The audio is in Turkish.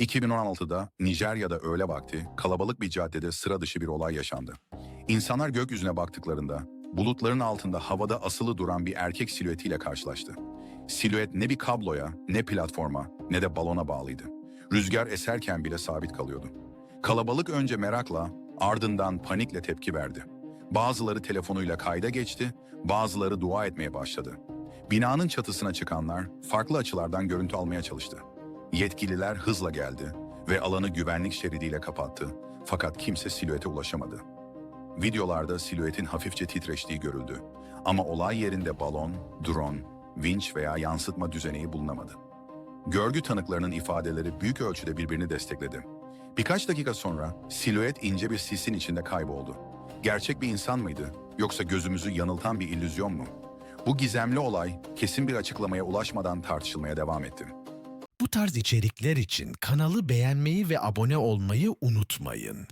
2016'da Nijerya'da öğle vakti kalabalık bir caddede sıra dışı bir olay yaşandı. İnsanlar gökyüzüne baktıklarında bulutların altında havada asılı duran bir erkek silüetiyle karşılaştı. Silüet ne bir kabloya, ne platforma, ne de balona bağlıydı. Rüzgar eserken bile sabit kalıyordu. Kalabalık önce merakla, ardından panikle tepki verdi. Bazıları telefonuyla kayda geçti, bazıları dua etmeye başladı. Binanın çatısına çıkanlar farklı açılardan görüntü almaya çalıştı. Yetkililer hızla geldi ve alanı güvenlik şeridiyle kapattı fakat kimse silüete ulaşamadı. Videolarda silüetin hafifçe titreştiği görüldü ama olay yerinde balon, drone, vinç veya yansıtma düzeneği bulunamadı. Görgü tanıklarının ifadeleri büyük ölçüde birbirini destekledi. Birkaç dakika sonra silüet ince bir sisin içinde kayboldu. Gerçek bir insan mıydı yoksa gözümüzü yanıltan bir illüzyon mu? Bu gizemli olay kesin bir açıklamaya ulaşmadan tartışılmaya devam etti. Bu tarz içerikler için kanalı beğenmeyi ve abone olmayı unutmayın.